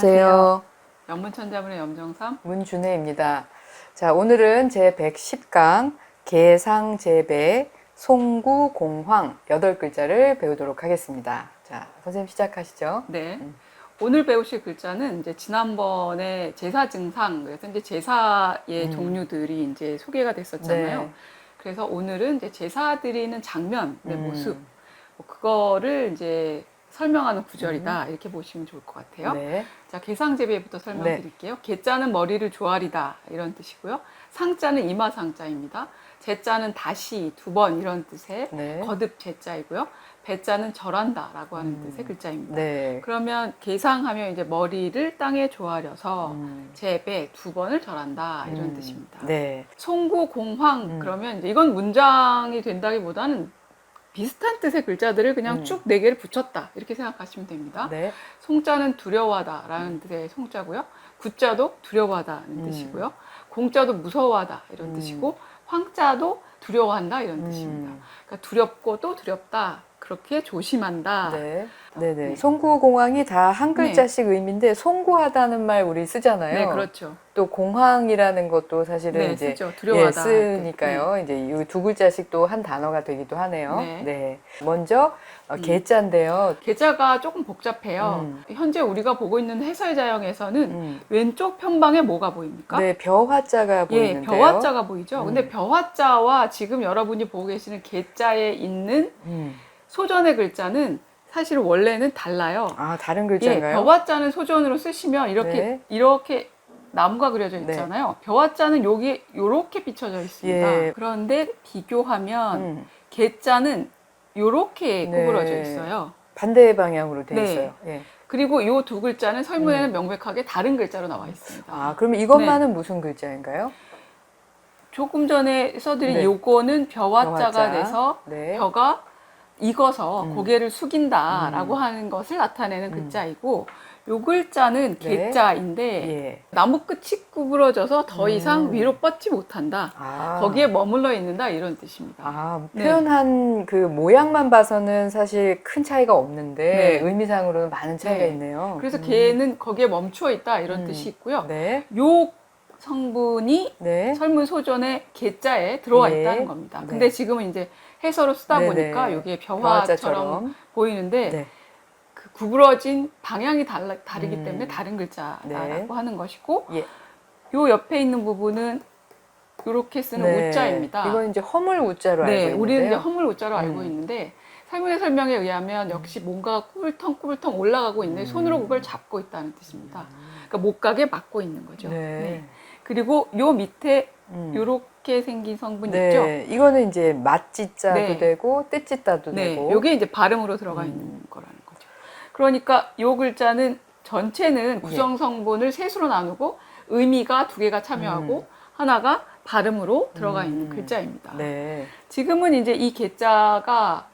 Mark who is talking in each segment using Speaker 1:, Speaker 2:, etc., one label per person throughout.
Speaker 1: 안녕하세요.
Speaker 2: 영문천자문의 염정삼.
Speaker 1: 문준혜입니다. 자, 오늘은 제 110강 계상재배 송구 공황 여덟 글자를 배우도록 하겠습니다. 자, 선생님 시작하시죠.
Speaker 2: 네.
Speaker 1: 음.
Speaker 2: 오늘 배우실 글자는 이제 지난번에 제사 증상, 그래서 이제 제사의
Speaker 1: 음.
Speaker 2: 종류들이 이제 소개가 됐었잖아요.
Speaker 1: 네.
Speaker 2: 그래서 오늘은 이제 제사 드리는 장면의
Speaker 1: 음.
Speaker 2: 모습, 뭐 그거를 이제 설명하는 구절이다. 이렇게 보시면 좋을 것 같아요.
Speaker 1: 음. 네.
Speaker 2: 자, 계상재배부터 설명드릴게요. 개자는 머리를 조아리다 이런 뜻이고요. 상자는 이마상자입니다. 제자는 다시 두 번 이런 뜻의
Speaker 1: 네.
Speaker 2: 거듭 제자이고요. 배자는 절한다라고 하는
Speaker 1: 음.
Speaker 2: 뜻의 글자입니다.
Speaker 1: 네.
Speaker 2: 그러면 계상하면 이제 머리를 땅에 조아려서
Speaker 1: 음.
Speaker 2: 재배 두 번을 절한다 이런
Speaker 1: 음.
Speaker 2: 뜻입니다.
Speaker 1: 네.
Speaker 2: 송구 공황
Speaker 1: 음.
Speaker 2: 그러면 이제 이건 문장이 된다기보다는 비슷한 뜻의 글자들을 그냥
Speaker 1: 음.
Speaker 2: 쭉네 개를 붙였다 이렇게 생각하시면 됩니다.
Speaker 1: 네.
Speaker 2: 송자는 두려워하다라는 뜻의 송자고요. 구자도 두려워하다는
Speaker 1: 음.
Speaker 2: 뜻이고요. 공자도 무서워하다 이런
Speaker 1: 음.
Speaker 2: 뜻이고 황자도 두려워한다 이런
Speaker 1: 음.
Speaker 2: 뜻입니다. 그러니까 두렵고 또 두렵다 그렇게 조심한다.
Speaker 1: 네. 네네.
Speaker 2: 네.
Speaker 1: 송구 공황이 다 한 글자씩 의미인데 송구하다는 말 우리 쓰잖아요.
Speaker 2: 네, 그렇죠.
Speaker 1: 또 공황이라는 것도 사실은
Speaker 2: 네,
Speaker 1: 이제
Speaker 2: 쓰죠. 두려워하다. 네.
Speaker 1: 예, 쓰니까요. 이제 이 두 글자씩 또 한 단어가 되기도 하네요.
Speaker 2: 네.
Speaker 1: 네. 먼저 어,
Speaker 2: 음.
Speaker 1: 개자인데요.
Speaker 2: 계좌가 조금 복잡해요.
Speaker 1: 음.
Speaker 2: 현재 우리가 보고 있는 해설 자형에서는
Speaker 1: 음.
Speaker 2: 왼쪽 편방에 뭐가 보입니까?
Speaker 1: 네, 벼화자가
Speaker 2: 예,
Speaker 1: 보이는데요.
Speaker 2: 벼화자가 보이죠.
Speaker 1: 음.
Speaker 2: 근데 벼화자와 지금 여러분이 보고 계시는 개자에 있는
Speaker 1: 음.
Speaker 2: 소전의 글자는 사실 원래는 달라요.
Speaker 1: 아, 다른
Speaker 2: 예,
Speaker 1: 글자인가요?
Speaker 2: 벼화자는 소전으로 쓰시면 이렇게
Speaker 1: 네.
Speaker 2: 이렇게 나무가 그려져
Speaker 1: 네.
Speaker 2: 있잖아요. 벼화자는 여기 이렇게 비춰져 있습니다.
Speaker 1: 예.
Speaker 2: 그런데 비교하면
Speaker 1: 음.
Speaker 2: 개자는 이렇게
Speaker 1: 네.
Speaker 2: 구부러져 있어요.
Speaker 1: 반대 방향으로 돼
Speaker 2: 네.
Speaker 1: 있어요. 예.
Speaker 2: 그리고 이 두 글자는 설문에는 명백하게 다른 글자로 나와 있습니다.
Speaker 1: 아, 그러면 이것만은 무슨 글자인가요?
Speaker 2: 조금 전에 써드린
Speaker 1: 네.
Speaker 2: 요거는 벼화자가
Speaker 1: 벼화자.
Speaker 2: 돼서
Speaker 1: 네.
Speaker 2: 벼가 익어서
Speaker 1: 음.
Speaker 2: 고개를 숙인다라고 하는 것을 나타내는
Speaker 1: 음.
Speaker 2: 글자이고 요 글자는
Speaker 1: 네.
Speaker 2: 개자인데
Speaker 1: 예.
Speaker 2: 나무 끝이 구부러져서 더
Speaker 1: 음.
Speaker 2: 이상 위로 뻗지 못한다.
Speaker 1: 아.
Speaker 2: 거기에 머물러 있는다 이런 뜻입니다.
Speaker 1: 아,
Speaker 2: 네.
Speaker 1: 표현한 그 모양만 봐서는 사실 큰 차이가 없는데
Speaker 2: 네.
Speaker 1: 의미상으로는 많은 차이가
Speaker 2: 네.
Speaker 1: 있네요.
Speaker 2: 그래서
Speaker 1: 음.
Speaker 2: 개는 거기에 멈추어 있다 이런
Speaker 1: 음.
Speaker 2: 뜻이 있고요.
Speaker 1: 네.
Speaker 2: 요 성분이
Speaker 1: 네.
Speaker 2: 설문 소전의 개자에 들어와
Speaker 1: 예.
Speaker 2: 있다는 겁니다.
Speaker 1: 네.
Speaker 2: 근데 지금은 이제 해서로 쓰다
Speaker 1: 네네.
Speaker 2: 보니까 이게 벼화처럼. 보이는데
Speaker 1: 네.
Speaker 2: 그 구부러진 방향이 달라, 다르기
Speaker 1: 음.
Speaker 2: 때문에 다른 글자다라고
Speaker 1: 네.
Speaker 2: 하는 것이고
Speaker 1: 예.
Speaker 2: 요 옆에 있는 부분은 이렇게 쓰는
Speaker 1: 네.
Speaker 2: 우자입니다.
Speaker 1: 이건 이제 허물 우자로 알고
Speaker 2: 네,
Speaker 1: 있는데요.
Speaker 2: 우리는 이제 허물 우자로 알고
Speaker 1: 음.
Speaker 2: 있는데 설문의 설명에 의하면 역시 뭔가 꾸불텅꾸불텅 올라가고 있는데
Speaker 1: 음.
Speaker 2: 손으로 그걸 잡고 있다는 뜻입니다. 그러니까 목각에 막고 있는 거죠.
Speaker 1: 네.
Speaker 2: 네. 그리고 요 밑에
Speaker 1: 음.
Speaker 2: 요렇게 생긴 성분
Speaker 1: 네.
Speaker 2: 있죠?
Speaker 1: 이거는 이제 맛짓자도
Speaker 2: 네.
Speaker 1: 되고 떼짓자도
Speaker 2: 네,
Speaker 1: 되고.
Speaker 2: 요게 이제 발음으로 들어가
Speaker 1: 음.
Speaker 2: 있는 거라는 거죠. 그러니까 요 글자는
Speaker 1: 예.
Speaker 2: 전체는 구성 성분을 셋으로 나누고 의미가 두 개가 참여하고 하나가 발음으로 들어가 있는
Speaker 1: 음.
Speaker 2: 글자입니다.
Speaker 1: 네.
Speaker 2: 지금은 이제 이 개자가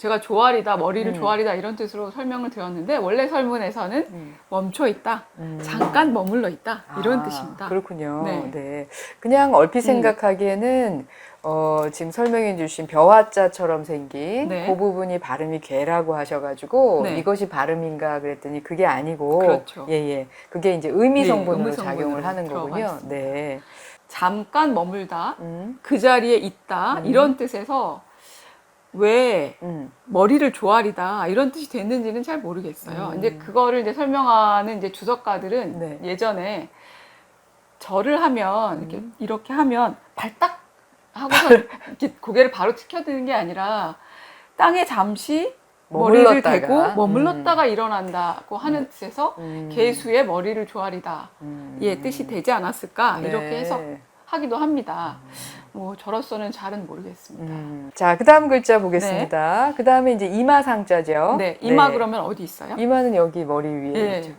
Speaker 2: 제가 조아리다, 머리를
Speaker 1: 음.
Speaker 2: 조아리다 이런 뜻으로 설명을 드렸는데 원래 설문에서는
Speaker 1: 음.
Speaker 2: 멈춰 있다,
Speaker 1: 음.
Speaker 2: 잠깐 머물러 있다 이런
Speaker 1: 아,
Speaker 2: 뜻입니다.
Speaker 1: 그렇군요. 네.
Speaker 2: 네.
Speaker 1: 그냥 얼핏
Speaker 2: 음.
Speaker 1: 생각하기에는 어, 지금 설명해 주신 벼화자처럼 생긴
Speaker 2: 네.
Speaker 1: 그 부분이 발음이 괴라고 하셔가지고
Speaker 2: 네.
Speaker 1: 이것이 발음인가 그랬더니 그게 아니고
Speaker 2: 그렇죠.
Speaker 1: 예, 예. 그게 이제 의미
Speaker 2: 네,
Speaker 1: 성분으로
Speaker 2: 성분으로
Speaker 1: 작용을 하는 거군요.
Speaker 2: 있습니다.
Speaker 1: 네.
Speaker 2: 잠깐 머물다,
Speaker 1: 음,
Speaker 2: 그 자리에 있다
Speaker 1: 음.
Speaker 2: 이런 뜻에서 왜
Speaker 1: 음,
Speaker 2: 머리를 조아리다 이런 뜻이 됐는지는 잘 모르겠어요.
Speaker 1: 음.
Speaker 2: 이제 그거를 이제 설명하는 이제 주석가들은
Speaker 1: 네.
Speaker 2: 예전에 절을 하면 이렇게
Speaker 1: 음.
Speaker 2: 이렇게 하면 발딱 하고서 이렇게 고개를 바로 치켜드는 게 아니라 땅에 잠시 머리를
Speaker 1: 머물렀다가.
Speaker 2: 대고 머물렀다가 일어난다고 하는 뜻에서
Speaker 1: 음.
Speaker 2: 개수의 머리를 조아리다
Speaker 1: 음.
Speaker 2: 의 뜻이 되지 않았을까
Speaker 1: 네.
Speaker 2: 이렇게 해석 하기도 합니다. 뭐 저로서는 잘은 모르겠습니다.
Speaker 1: 음. 자, 그 다음 글자 보겠습니다. 그 다음에 이제 이마 상자죠.
Speaker 2: 네, 이마 그러면 어디 있어요?
Speaker 1: 이마는 여기 머리 위에
Speaker 2: 네.
Speaker 1: 있죠.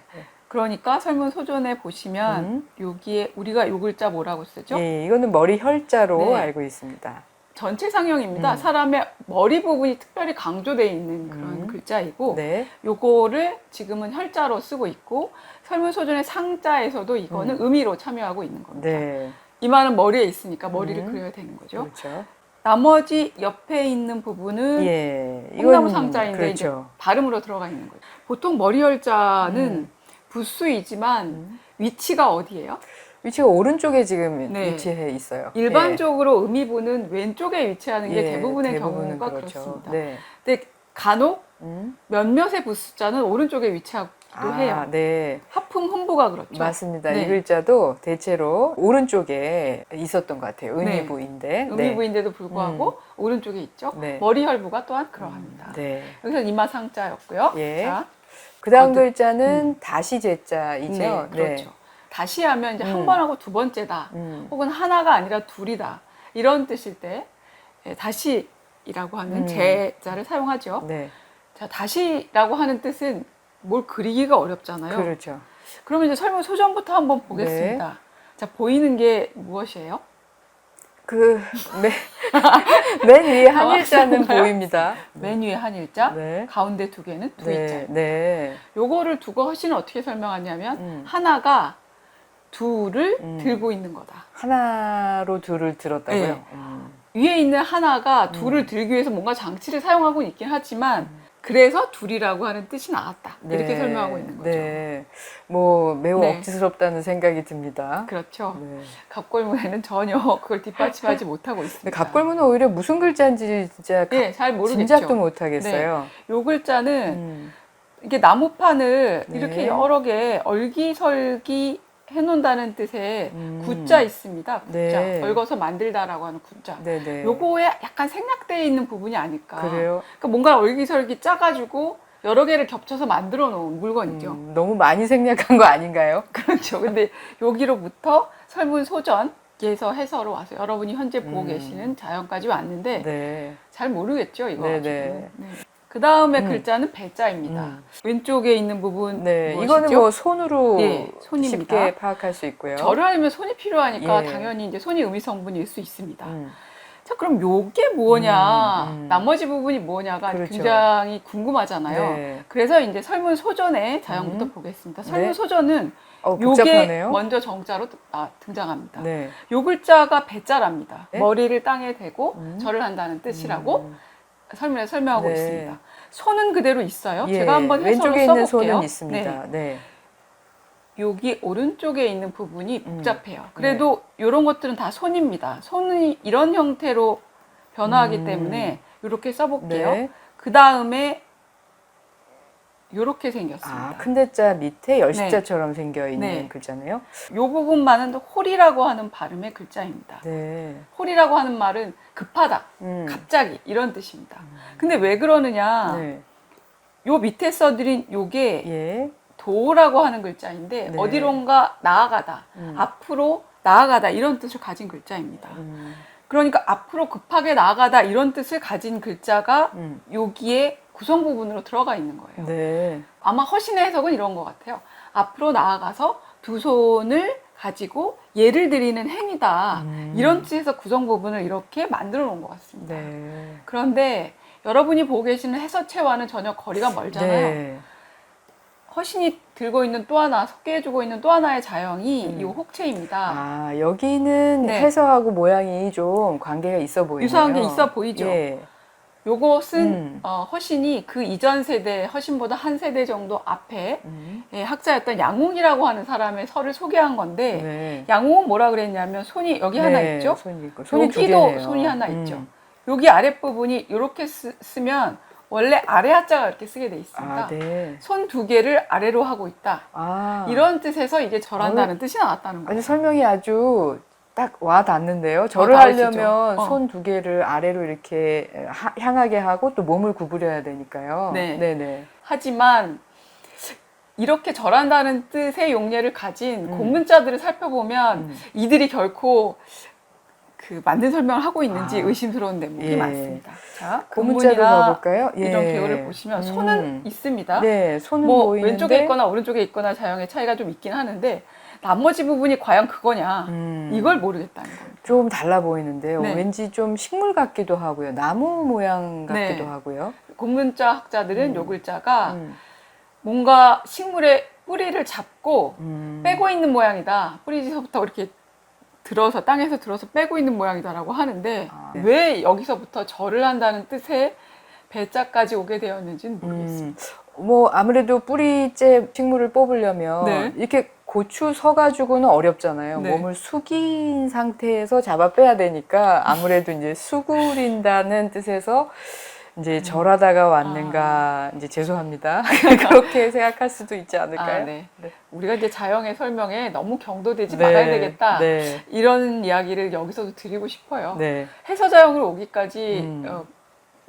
Speaker 2: 그러니까 설문 소전에 보시면
Speaker 1: 음.
Speaker 2: 여기에 우리가 요 글자 뭐라고 쓰죠?
Speaker 1: 예, 이거는 머리 혈자로
Speaker 2: 네.
Speaker 1: 알고 있습니다.
Speaker 2: 전체 상형입니다.
Speaker 1: 음.
Speaker 2: 사람의 머리 부분이 특별히 강조되어 있는 그런
Speaker 1: 음.
Speaker 2: 글자이고
Speaker 1: 네.
Speaker 2: 요거를 지금은 혈자로 쓰고 있고 설문 소전의 상자에서도 이거는
Speaker 1: 음.
Speaker 2: 의미로 참여하고 있는 겁니다.
Speaker 1: 네.
Speaker 2: 이마는 머리에 있으니까 머리를
Speaker 1: 음.
Speaker 2: 그려야 되는 거죠.
Speaker 1: 그렇죠.
Speaker 2: 나머지 옆에 있는 부분은
Speaker 1: 예.
Speaker 2: 콩나무 상자인데 이제
Speaker 1: 그렇죠.
Speaker 2: 발음으로 들어가 있는 거죠. 보통 머리 혈자는
Speaker 1: 음.
Speaker 2: 부수이지만
Speaker 1: 음.
Speaker 2: 위치가 어디예요?
Speaker 1: 위치가 오른쪽에 지금
Speaker 2: 네.
Speaker 1: 위치해 있어요.
Speaker 2: 일반적으로 음이부는 왼쪽에 위치하는 게
Speaker 1: 예,
Speaker 2: 대부분의 경우가
Speaker 1: 그렇죠.
Speaker 2: 그렇습니다.
Speaker 1: 네.
Speaker 2: 근데 간혹
Speaker 1: 음.
Speaker 2: 몇몇의 부수자는 오른쪽에 위치하기도
Speaker 1: 아,
Speaker 2: 해요.
Speaker 1: 네.
Speaker 2: 하품 혼부가 그렇죠.
Speaker 1: 맞습니다.
Speaker 2: 네.
Speaker 1: 이 글자도 대체로 오른쪽에 있었던 것 같아요.
Speaker 2: 네.
Speaker 1: 은희부인데.
Speaker 2: 음이부인데도 불구하고 오른쪽에 있죠.
Speaker 1: 네.
Speaker 2: 머리 혈부가 또한 그러합니다.
Speaker 1: 네.
Speaker 2: 여기서 이마상자였고요.
Speaker 1: 예.
Speaker 2: 자,
Speaker 1: 그 다음 글자는 다시 제자이죠.
Speaker 2: 네, 그렇죠. 다시 하면 이제 한
Speaker 1: 음.
Speaker 2: 번 하고 두 번째다.
Speaker 1: 음.
Speaker 2: 혹은 하나가 아니라 둘이다. 이런 뜻일 때 예, 다시라고 하는
Speaker 1: 음.
Speaker 2: 제자를 사용하죠.
Speaker 1: 네.
Speaker 2: 자, 다시라고 하는 뜻은 뭘 그리기가 어렵잖아요.
Speaker 1: 그렇죠.
Speaker 2: 그러면 이제 설문 소전부터 한번 보겠습니다.
Speaker 1: 네.
Speaker 2: 자, 보이는 게 무엇이에요?
Speaker 1: 그, 맨, 맨 위에 한
Speaker 2: 당황하셨나요?
Speaker 1: 일자는 보입니다.
Speaker 2: 맨 위에 한 일자,
Speaker 1: 네.
Speaker 2: 가운데 두 개는 두 일자.
Speaker 1: 네. 네.
Speaker 2: 요거를 두고 허신은 어떻게 설명하냐면
Speaker 1: 음.
Speaker 2: 하나가 둘을
Speaker 1: 음.
Speaker 2: 들고 있는 거다.
Speaker 1: 하나로 둘을 들었다고요?
Speaker 2: 네.
Speaker 1: 음.
Speaker 2: 위에 있는 하나가
Speaker 1: 음.
Speaker 2: 둘을 들기 위해서 뭔가 장치를 사용하고 있긴 하지만 그래서 둘이라고 하는 뜻이 나왔다. 이렇게
Speaker 1: 네.
Speaker 2: 설명하고 있는 거죠.
Speaker 1: 네. 뭐, 매우
Speaker 2: 네.
Speaker 1: 억지스럽다는 생각이 듭니다.
Speaker 2: 그렇죠.
Speaker 1: 네.
Speaker 2: 갑골문에는 전혀 그걸 뒷받침하지 못하고 있습니다.
Speaker 1: 갑골문은 오히려 무슨 글자인지 진짜
Speaker 2: 예, 잘 모르겠죠.
Speaker 1: 짐작도 못 하겠어요.
Speaker 2: 요 글자는
Speaker 1: 음.
Speaker 2: 이게 나무판을
Speaker 1: 네.
Speaker 2: 이렇게 여러 개 얼기설기 해놓는다는 뜻의
Speaker 1: 음.
Speaker 2: 구자 있습니다. 구자.
Speaker 1: 네.
Speaker 2: 얽어서 만들다라고 하는 구자.
Speaker 1: 네네.
Speaker 2: 요거에 약간 생략되어 있는 부분이 아닐까.
Speaker 1: 그래요?
Speaker 2: 그러니까 뭔가 얼기설기 짜가지고 여러 개를 겹쳐서 만들어 놓은 물건이죠.
Speaker 1: 음, 너무 많이 생략한 거 아닌가요?
Speaker 2: 그렇죠. 근데 여기로부터 설문 소전 에서 해서로 와서 여러분이 현재 보고
Speaker 1: 음.
Speaker 2: 계시는 자연까지 왔는데
Speaker 1: 네.
Speaker 2: 잘 모르겠죠, 이거.
Speaker 1: 네.
Speaker 2: 그 다음에
Speaker 1: 음.
Speaker 2: 글자는 배자입니다.
Speaker 1: 음.
Speaker 2: 왼쪽에 있는 부분
Speaker 1: 네.
Speaker 2: 무엇이죠?
Speaker 1: 이거는 뭐 손으로
Speaker 2: 예, 손입니다.
Speaker 1: 쉽게 파악할 수 있고요.
Speaker 2: 절을 하려면 손이 필요하니까
Speaker 1: 예.
Speaker 2: 당연히 이제 손이 음이 성분일 수 있습니다.
Speaker 1: 음.
Speaker 2: 자, 그럼 요게 뭐냐,
Speaker 1: 음, 음.
Speaker 2: 나머지 부분이 뭐냐가
Speaker 1: 그렇죠.
Speaker 2: 굉장히 궁금하잖아요.
Speaker 1: 네.
Speaker 2: 그래서 이제 설문 소전의 자연부터
Speaker 1: 음.
Speaker 2: 보겠습니다. 설문
Speaker 1: 네.
Speaker 2: 소전은
Speaker 1: 어,
Speaker 2: 요게. 먼저 정자로 드- 아, 등장합니다.
Speaker 1: 네.
Speaker 2: 요 글자가 배자랍니다.
Speaker 1: 네?
Speaker 2: 머리를 땅에 대고
Speaker 1: 음.
Speaker 2: 절을 한다는 뜻이라고
Speaker 1: 음.
Speaker 2: 설문에 설명하고
Speaker 1: 네.
Speaker 2: 있습니다. 손은 그대로 있어요.
Speaker 1: 예,
Speaker 2: 제가 한번 해설을
Speaker 1: 왼쪽에
Speaker 2: 써볼게요.
Speaker 1: 손은 있습니다. 네.
Speaker 2: 여기 오른쪽에 있는 부분이
Speaker 1: 음.
Speaker 2: 복잡해요. 그래도 이런 것들은 다 손입니다. 손이 이런 형태로 변화하기
Speaker 1: 음.
Speaker 2: 때문에 이렇게 써볼게요.
Speaker 1: 네.
Speaker 2: 그 다음에 이렇게 생겼습니다.
Speaker 1: 아, 큰 대자 밑에 열십자처럼 생겨 있는
Speaker 2: 네.
Speaker 1: 글자네요.
Speaker 2: 이 부분만은 홀이라고 하는 발음의 글자입니다.
Speaker 1: 네.
Speaker 2: 홀이라고 하는 말은 급하다,
Speaker 1: 음.
Speaker 2: 갑자기 이런 뜻입니다. 근데 왜 그러느냐?
Speaker 1: 네.
Speaker 2: 요 밑에 써드린 요게
Speaker 1: 예.
Speaker 2: 도라고 하는 글자인데
Speaker 1: 네.
Speaker 2: 어디론가 나아가다,
Speaker 1: 음.
Speaker 2: 앞으로 나아가다 이런 뜻을 가진 글자입니다.
Speaker 1: 음.
Speaker 2: 그러니까 앞으로 급하게 나아가다 이런 뜻을 가진 글자가
Speaker 1: 음.
Speaker 2: 여기에 구성 부분으로 들어가 있는 거예요.
Speaker 1: 네.
Speaker 2: 아마 허신의 해석은 이런 것 같아요. 앞으로 나아가서 두 손을 가지고 예를 드리는 행위다.
Speaker 1: 음.
Speaker 2: 이런 뜻에서 구성 부분을 이렇게 만들어 놓은 것 같습니다.
Speaker 1: 네.
Speaker 2: 그런데 여러분이 보고 계시는 해서체와는 전혀 거리가 멀잖아요.
Speaker 1: 네.
Speaker 2: 허신이 들고 있는 또 하나, 속개해주고 있는 또 하나의 자형이
Speaker 1: 음.
Speaker 2: 이 혹체입니다.
Speaker 1: 아, 여기는
Speaker 2: 네.
Speaker 1: 해서하고 모양이 좀 관계가 있어 보이네요.
Speaker 2: 유사한 게 있어 보이죠?
Speaker 1: 예.
Speaker 2: 요것은
Speaker 1: 음.
Speaker 2: 어, 허신이 그 이전 세대, 허신보다 한 세대 정도 앞에
Speaker 1: 음.
Speaker 2: 예, 학자였던 양웅이라고 하는 사람의 설을 소개한 건데
Speaker 1: 네.
Speaker 2: 양웅은 뭐라 그랬냐면 손이 여기 하나
Speaker 1: 네,
Speaker 2: 있죠?
Speaker 1: 손이 있고 손이 두
Speaker 2: 여기도. 손이 하나
Speaker 1: 음.
Speaker 2: 있죠. 여기 아랫 부분이 이렇게 쓰, 쓰면 원래 아래 하자가 이렇게 쓰게 돼 있습니다.
Speaker 1: 아, 네.
Speaker 2: 손두 개를 아래로 하고 있다.
Speaker 1: 아.
Speaker 2: 이런 뜻에서 이게 절한다는 뜻이 나왔다는 거예요.
Speaker 1: 아주 설명이 아주 딱 와 닿는데요. 절을
Speaker 2: 닿으시죠?
Speaker 1: 하려면
Speaker 2: 어.
Speaker 1: 손두 개를 아래로 이렇게 하- 향하게 하고 또 몸을 구부려야 되니까요.
Speaker 2: 네.
Speaker 1: 네네.
Speaker 2: 하지만 이렇게 절한다는 뜻의 용례를 가진
Speaker 1: 음.
Speaker 2: 공문자들을 살펴보면
Speaker 1: 음.
Speaker 2: 이들이 결코 그 맞는 설명을 하고 있는지
Speaker 1: 아.
Speaker 2: 의심스러운 대목이
Speaker 1: 예.
Speaker 2: 많습니다. 자,
Speaker 1: 고문자로
Speaker 2: 근문이나
Speaker 1: 가볼까요? 예.
Speaker 2: 이런 계열을 보시면 손은
Speaker 1: 음.
Speaker 2: 있습니다.
Speaker 1: 네, 손은
Speaker 2: 뭐
Speaker 1: 보이는데
Speaker 2: 왼쪽에 있거나 오른쪽에 있거나 자형의 차이가 좀 있긴 하는데 나머지 부분이 과연 그거냐
Speaker 1: 음.
Speaker 2: 이걸 모르겠다는 겁니다.
Speaker 1: 좀 달라 보이는데요.
Speaker 2: 네.
Speaker 1: 왠지 좀 식물 같기도 하고요. 나무 모양 같기도
Speaker 2: 네.
Speaker 1: 하고요.
Speaker 2: 공문자 학자들은
Speaker 1: 음.
Speaker 2: 요 글자가
Speaker 1: 음.
Speaker 2: 뭔가 식물의 뿌리를 잡고
Speaker 1: 음.
Speaker 2: 빼고 있는 모양이다. 뿌리서부터 이렇게 들어서 땅에서 들어서 빼고 있는 모양이다라고 하는데
Speaker 1: 아, 네.
Speaker 2: 왜 여기서부터 절을 한다는 뜻의 배자까지 오게 되었는지는 모르겠습니다.
Speaker 1: 음. 뭐 아무래도 뿌리째 식물을 뽑으려면
Speaker 2: 네.
Speaker 1: 이렇게 고추 서 가지고는 어렵잖아요.
Speaker 2: 네.
Speaker 1: 몸을 숙인 상태에서 잡아 빼야 되니까 아무래도 이제 수그린다는 뜻에서 이제 절하다가 왔는가 이제 죄송합니다. 그렇게 생각할 수도 있지 않을까요?
Speaker 2: 아, 네.
Speaker 1: 네.
Speaker 2: 우리가 이제 자연의 설명에 너무 경도되지
Speaker 1: 네.
Speaker 2: 말아야 되겠다.
Speaker 1: 네.
Speaker 2: 이런 이야기를 여기서도 드리고 싶어요.
Speaker 1: 네.
Speaker 2: 해서자형으로 오기까지
Speaker 1: 음.
Speaker 2: 어,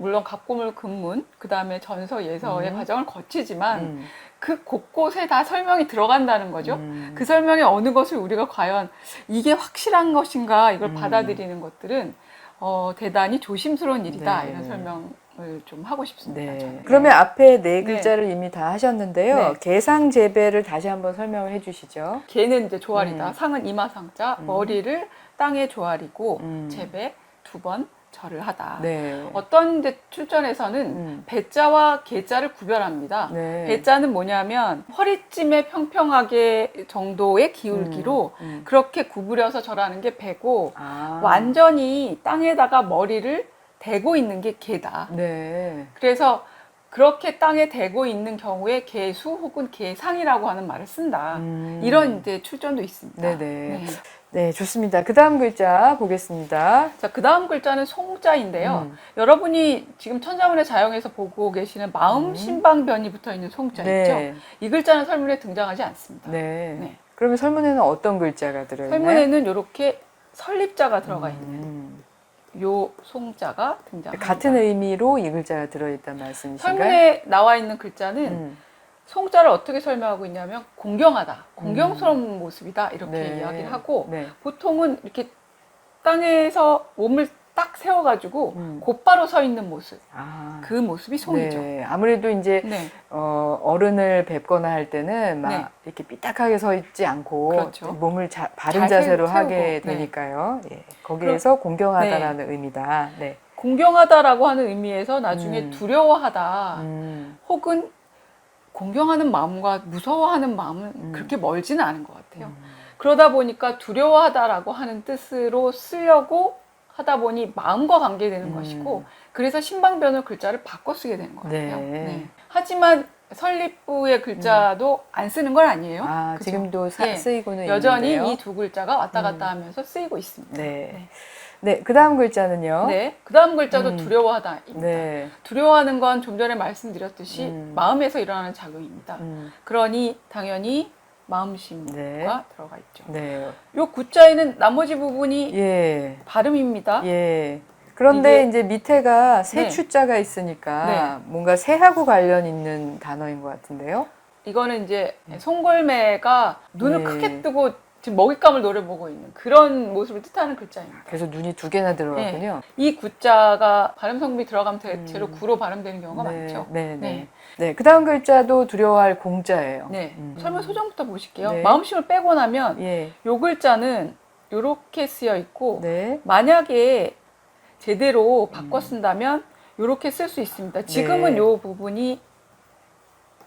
Speaker 2: 물론 갑고물 금문 그 다음에 전서 예서의
Speaker 1: 음.
Speaker 2: 과정을 거치지만
Speaker 1: 음.
Speaker 2: 그 곳곳에 다 설명이 들어간다는 거죠.
Speaker 1: 음.
Speaker 2: 그 설명에 어느 것을 우리가 과연 이게 확실한 것인가 이걸
Speaker 1: 음.
Speaker 2: 받아들이는 것들은 어, 대단히 조심스러운 일이다
Speaker 1: 네.
Speaker 2: 이런 설명을 좀 하고 싶습니다.
Speaker 1: 네.
Speaker 2: 저는.
Speaker 1: 그러면 앞에 네 글자를 이미 다 하셨는데요.
Speaker 2: 네.
Speaker 1: 계상 재배를 다시 한번 설명을 해주시죠.
Speaker 2: 개는 이제 조아리다.
Speaker 1: 음.
Speaker 2: 상은 이마상자,
Speaker 1: 음.
Speaker 2: 머리를 땅에 조아리고
Speaker 1: 음.
Speaker 2: 재배 두 번 절을 하다.
Speaker 1: 네.
Speaker 2: 어떤 데 출전에서는
Speaker 1: 음.
Speaker 2: 배자와 개자를 구별합니다.
Speaker 1: 네.
Speaker 2: 배자는 뭐냐면 허리쯤에 평평하게 정도의 기울기로
Speaker 1: 음, 음.
Speaker 2: 그렇게 구부려서 절하는 게 배고
Speaker 1: 아.
Speaker 2: 완전히 땅에다가 머리를 대고 있는 게 개다.
Speaker 1: 네.
Speaker 2: 그래서 그렇게 땅에 대고 있는 경우에 개수 혹은 개상이라고 하는 말을 쓴다.
Speaker 1: 음.
Speaker 2: 이런 이제 출전도 있습니다.
Speaker 1: 네네.
Speaker 2: 네.
Speaker 1: 네, 좋습니다. 그 다음 글자 보겠습니다.
Speaker 2: 자, 그 다음 글자는 송자인데요.
Speaker 1: 음.
Speaker 2: 여러분이 지금 천자문의 자영에서 보고 계시는 마음
Speaker 1: 음.
Speaker 2: 신방변이 붙어 있는 송자 있죠?
Speaker 1: 네.
Speaker 2: 이 글자는 설문에 등장하지 않습니다.
Speaker 1: 네.
Speaker 2: 네.
Speaker 1: 그러면 설문에는 어떤 글자가 들어있나요?
Speaker 2: 설문에는 이렇게 설립자가 들어가 있는
Speaker 1: 음.
Speaker 2: 요 송자가 등장합니다.
Speaker 1: 같은 의미로 이 글자가 들어있단 말씀이신가요?
Speaker 2: 설문에 나와 있는 글자는
Speaker 1: 음.
Speaker 2: 송자를 어떻게 설명하고 있냐면 공경하다, 공경스러운 모습이다 이렇게
Speaker 1: 네.
Speaker 2: 이야기를 하고
Speaker 1: 네.
Speaker 2: 보통은 이렇게 땅에서 몸을 딱 세워가지고
Speaker 1: 음.
Speaker 2: 곧바로 서 있는 모습,
Speaker 1: 아.
Speaker 2: 그 모습이 송이죠.
Speaker 1: 네. 아무래도 이제
Speaker 2: 네.
Speaker 1: 어, 어른을 뵙거나 할 때는 막
Speaker 2: 네.
Speaker 1: 이렇게 삐딱하게 서 있지 않고
Speaker 2: 그렇죠.
Speaker 1: 몸을 자, 바른
Speaker 2: 잘
Speaker 1: 자세로
Speaker 2: 세우고,
Speaker 1: 하게
Speaker 2: 네.
Speaker 1: 되니까요. 예. 거기에서 공경하다라는 의미다. 네.
Speaker 2: 공경하다라고 하는 의미에서 나중에
Speaker 1: 음.
Speaker 2: 두려워하다
Speaker 1: 음.
Speaker 2: 혹은 공경하는 마음과 무서워하는 마음은
Speaker 1: 음.
Speaker 2: 그렇게 멀지는 않은 것 같아요.
Speaker 1: 음.
Speaker 2: 그러다 보니까 두려워하다라고 하는 뜻으로 쓰려고 하다 보니 마음과 관계되는
Speaker 1: 음.
Speaker 2: 것이고 그래서 신방변을 글자를 바꿔 쓰게 되는 것 같아요.
Speaker 1: 네.
Speaker 2: 하지만 설립부의 글자도 안 쓰는 건 아니에요.
Speaker 1: 아? 지금도 사-
Speaker 2: 예.
Speaker 1: 쓰이고는
Speaker 2: 여전히. 이 두 글자가 왔다 갔다
Speaker 1: 음.
Speaker 2: 하면서 쓰이고 있습니다.
Speaker 1: 네. 네, 그 다음 글자는요.
Speaker 2: 네. 그 다음 글자도
Speaker 1: 음.
Speaker 2: 두려워하다입니다.
Speaker 1: 네.
Speaker 2: 두려워하는 건 좀 전에 말씀드렸듯이
Speaker 1: 음.
Speaker 2: 마음에서 일어나는 작용입니다.
Speaker 1: 음.
Speaker 2: 그러니 당연히 마음심과
Speaker 1: 네.
Speaker 2: 들어가 있죠.
Speaker 1: 네.
Speaker 2: 요 구자에는 나머지 부분이
Speaker 1: 예.
Speaker 2: 발음입니다.
Speaker 1: 예. 그런데 이제 밑에가 새
Speaker 2: 네.
Speaker 1: 추자가 있으니까
Speaker 2: 네.
Speaker 1: 뭔가 새하고 관련 있는 단어인 것 같은데요.
Speaker 2: 이거는 이제 송골매가 눈을
Speaker 1: 네.
Speaker 2: 크게 뜨고 지금 먹잇감을 노려보고 있는 그런 모습을 뜻하는 글자입니다.
Speaker 1: 그래서 눈이 두 개나 들어갔군요.
Speaker 2: 이 구자가 발음 성분이 들어가면 대체로
Speaker 1: 음.
Speaker 2: 구로 발음되는 경우가
Speaker 1: 네,
Speaker 2: 많죠.
Speaker 1: 네, 네.
Speaker 2: 네.
Speaker 1: 네. 그 다음 글자도 두려워할 공자예요.
Speaker 2: 네.
Speaker 1: 음.
Speaker 2: 설명 소정부터 보실게요.
Speaker 1: 네.
Speaker 2: 마음심을 빼고 나면
Speaker 1: 예.
Speaker 2: 요 글자는 이렇게 쓰여 있고
Speaker 1: 네.
Speaker 2: 만약에 제대로 바꿔 쓴다면 이렇게 쓸 수 있습니다. 지금은
Speaker 1: 네.
Speaker 2: 요 부분이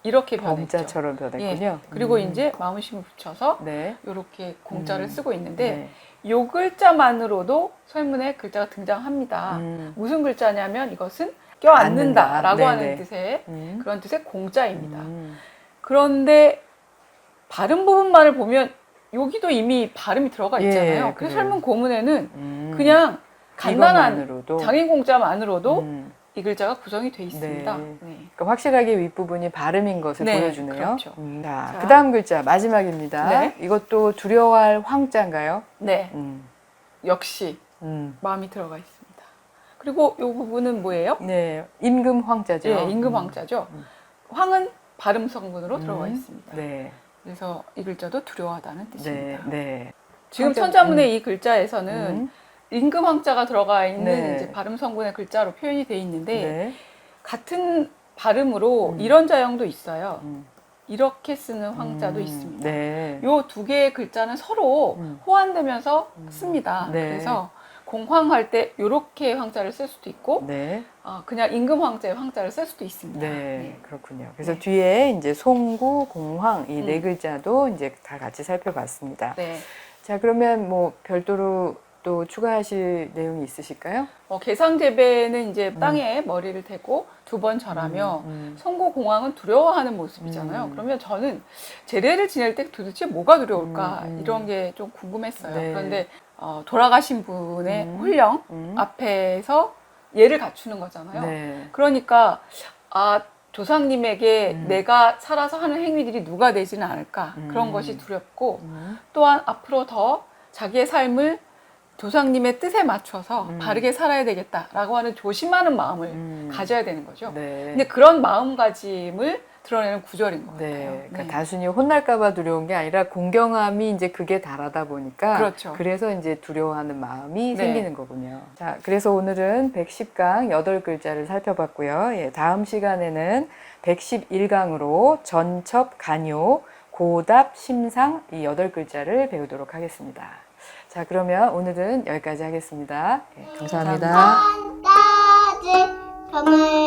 Speaker 2: 이렇게 변했죠.
Speaker 1: 범자처럼 변했군요.
Speaker 2: 예. 그리고
Speaker 1: 음.
Speaker 2: 이제 마음심을 붙여서
Speaker 1: 네.
Speaker 2: 이렇게 공자를
Speaker 1: 음.
Speaker 2: 쓰고 있는데
Speaker 1: 네.
Speaker 2: 요 글자만으로도 설문에 글자가 등장합니다.
Speaker 1: 음.
Speaker 2: 무슨 글자냐면 이것은 껴안는다라고. 하는
Speaker 1: 네네.
Speaker 2: 뜻의
Speaker 1: 음.
Speaker 2: 그런 뜻의 공자입니다.
Speaker 1: 음.
Speaker 2: 그런데 발음 부분만을 보면 여기도 이미 발음이 들어가
Speaker 1: 예,
Speaker 2: 있잖아요.
Speaker 1: 그래요.
Speaker 2: 그래서 설문 고문에는
Speaker 1: 음.
Speaker 2: 그냥 간단한 장인 공자만으로도
Speaker 1: 음.
Speaker 2: 이 글자가 구성이 돼 있습니다.
Speaker 1: 네.
Speaker 2: 네.
Speaker 1: 그러니까 확실하게 윗부분이 발음인 것을
Speaker 2: 네,
Speaker 1: 보여주네요.
Speaker 2: 그렇죠.
Speaker 1: 음, 자,
Speaker 2: 자.
Speaker 1: 그 다음 글자 마지막입니다.
Speaker 2: 네.
Speaker 1: 이것도 두려워할 황자인가요?
Speaker 2: 네,
Speaker 1: 음.
Speaker 2: 역시
Speaker 1: 음.
Speaker 2: 마음이 들어가 있습니다. 그리고 이 부분은 뭐예요?
Speaker 1: 네, 임금 황자죠.
Speaker 2: 예, 임금
Speaker 1: 음.
Speaker 2: 황자죠.
Speaker 1: 음.
Speaker 2: 황은 발음 성분으로 들어가
Speaker 1: 음.
Speaker 2: 있습니다.
Speaker 1: 네,
Speaker 2: 그래서 이 글자도 두려워하다는
Speaker 1: 네,
Speaker 2: 뜻입니다.
Speaker 1: 네.
Speaker 2: 지금
Speaker 1: 황자-
Speaker 2: 천자문의 이 글자에서는
Speaker 1: 음.
Speaker 2: 임금 황자가 들어가 있는
Speaker 1: 네.
Speaker 2: 이제 발음 성분의 글자로 표현이 돼 있는데
Speaker 1: 네.
Speaker 2: 같은 발음으로
Speaker 1: 음.
Speaker 2: 이런 자형도 있어요.
Speaker 1: 음.
Speaker 2: 이렇게 쓰는 황자도
Speaker 1: 음,
Speaker 2: 있습니다.
Speaker 1: 네.
Speaker 2: 요두 개의 글자는 서로
Speaker 1: 음.
Speaker 2: 호환되면서
Speaker 1: 음.
Speaker 2: 씁니다.
Speaker 1: 네.
Speaker 2: 그래서 공황할 때 이렇게 황자를 쓸 수도 있고
Speaker 1: 네.
Speaker 2: 어, 그냥 임금 황자의 황자를 쓸 수도 있습니다.
Speaker 1: 네, 그렇군요. 그래서
Speaker 2: 네.
Speaker 1: 뒤에 이제 송구, 공황 이네
Speaker 2: 음.
Speaker 1: 글자도 이제 다 같이 살펴봤습니다.
Speaker 2: 네.
Speaker 1: 자, 그러면 뭐 별도로 또 추가하실 내용이 있으실까요?
Speaker 2: 어, 개상 재배는 이제 땅에 머리를 대고 두 번 절하며
Speaker 1: 음,
Speaker 2: 송고공황은 두려워하는 모습이잖아요.
Speaker 1: 음.
Speaker 2: 그러면 저는 제례를 지낼 때 도대체 뭐가 두려울까
Speaker 1: 음, 음.
Speaker 2: 이런 게 좀 궁금했어요.
Speaker 1: 네.
Speaker 2: 그런데 어, 돌아가신 분의
Speaker 1: 음.
Speaker 2: 혼령
Speaker 1: 음.
Speaker 2: 앞에서 예를 갖추는 거잖아요.
Speaker 1: 네.
Speaker 2: 그러니까 아 조상님에게
Speaker 1: 음.
Speaker 2: 내가 살아서 하는 행위들이 누가 되지는 않을까
Speaker 1: 음.
Speaker 2: 그런 것이 두렵고
Speaker 1: 음.
Speaker 2: 또한 앞으로 더 자기의 삶을 조상님의 뜻에 맞춰서
Speaker 1: 음.
Speaker 2: 바르게 살아야 되겠다라고 하는 조심하는 마음을
Speaker 1: 음.
Speaker 2: 가져야 되는 거죠.
Speaker 1: 네.
Speaker 2: 근데 그런 마음가짐을 드러내는 구절인 것
Speaker 1: 네,
Speaker 2: 같아요.
Speaker 1: 그러니까 단순히 혼날까봐 두려운 게 아니라 공경함이 이제 그게 다르다 보니까
Speaker 2: 그렇죠.
Speaker 1: 그래서 이제 두려워하는 마음이
Speaker 2: 네.
Speaker 1: 생기는 거군요. 자, 그래서 오늘은 110강 8글자를 살펴봤고요. 예, 다음 시간에는 111강으로 전첩, 간요, 고답, 심상 이 8글자를 배우도록 하겠습니다. 자, 그러면 오늘은 여기까지 하겠습니다. 예, 감사합니다.
Speaker 3: 한가지 밤을